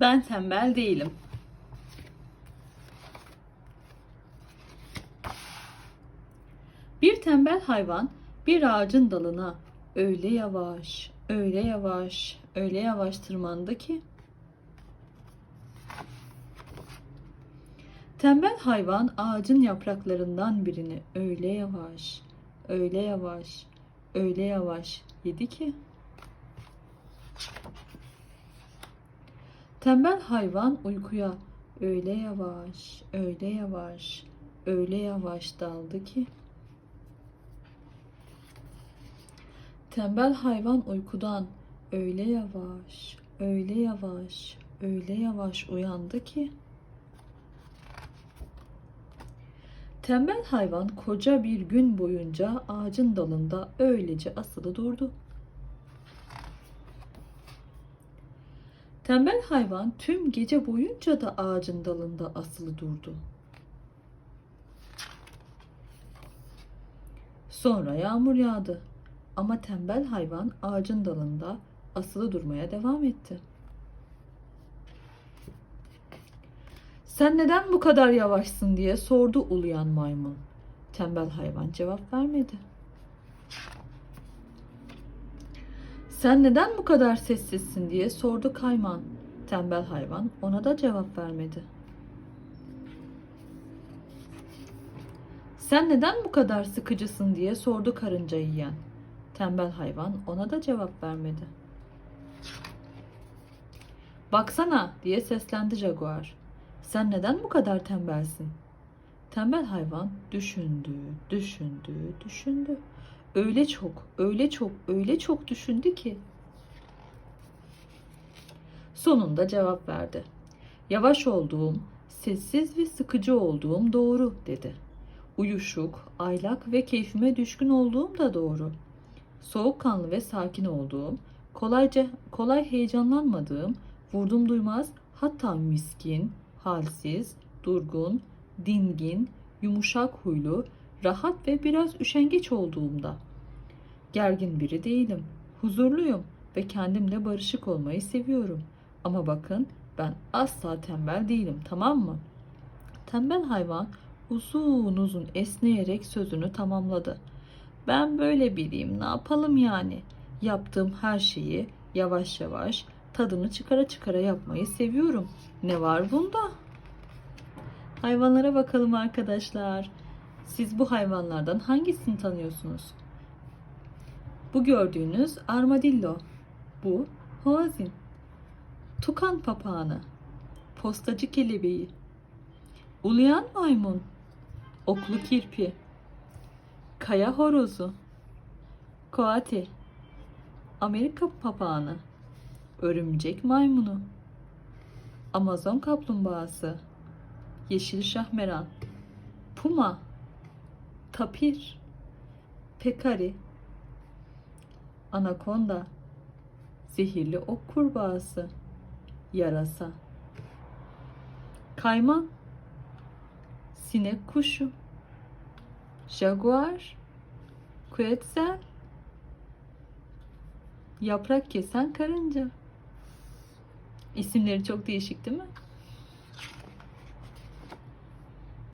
Ben tembel değilim. Bir tembel hayvan bir ağacın dalına öyle yavaş, öyle yavaş, öyle yavaş tırmandı ki Tembel hayvan ağacın yapraklarından birini öyle yavaş, öyle yavaş, öyle yavaş yedi ki Tembel hayvan uykuya öyle yavaş, öyle yavaş, öyle yavaş daldı ki Tembel hayvan uykudan öyle yavaş, öyle yavaş, öyle yavaş uyandı ki Tembel hayvan koca bir gün boyunca ağacın dalında öylece asılı durdu. Tembel hayvan tüm gece boyunca da ağacın dalında asılı durdu. Sonra yağmur yağdı. Ama tembel hayvan ağacın dalında asılı durmaya devam etti. Sen neden bu kadar yavaşsın diye sordu uluyan maymun. Tembel hayvan cevap vermedi. Sen neden bu kadar sessizsin diye sordu kayman. Tembel hayvan ona da cevap vermedi. Sen neden bu kadar sıkıcısın diye sordu karınca yiyen. Tembel hayvan ona da cevap vermedi. Baksana diye seslendi jaguar. Sen neden bu kadar tembelsin? Tembel hayvan düşündü, düşündü, düşündü. Öyle çok, öyle çok, öyle çok düşündü ki. Sonunda cevap verdi. Yavaş olduğum, sessiz ve sıkıcı olduğum doğru dedi. Uyuşuk, aylak ve keyfime düşkün olduğum da doğru. Soğukkanlı ve sakin olduğum, kolayca kolay heyecanlanmadığım, vurdum duymaz, hatta miskin, halsiz, durgun, dingin, yumuşak huylu, rahat ve biraz üşengeç olduğumda. Gergin biri değilim. Huzurluyum ve kendimle barışık olmayı seviyorum. Ama bakın ben asla tembel değilim tamam mı? Tembel hayvan uzun uzun esneyerek sözünü tamamladı. Ben böyle biriyim ne yapalım yani? Yaptığım her şeyi yavaş yavaş tadını çıkara çıkara yapmayı seviyorum. Ne var bunda? Hayvanlara bakalım arkadaşlar. Siz bu hayvanlardan hangisini tanıyorsunuz? Bu gördüğünüz armadillo. Bu hoazin. Tukan papağanı. Postacı kelebeği. Uluyan maymun. Oklu kirpi. Kaya horozu. Koati. Amerika papağanı. Örümcek maymunu. Amazon kaplumbağası. Yeşil şahmeran. Puma. Tapir. Pekari. Anakonda. Zehirli ok kurbağası. Yarasa. Kayman. Sinek kuşu. Jaguar. Quetzal. Yaprak kesen karınca. İsimleri çok değişik değil mi?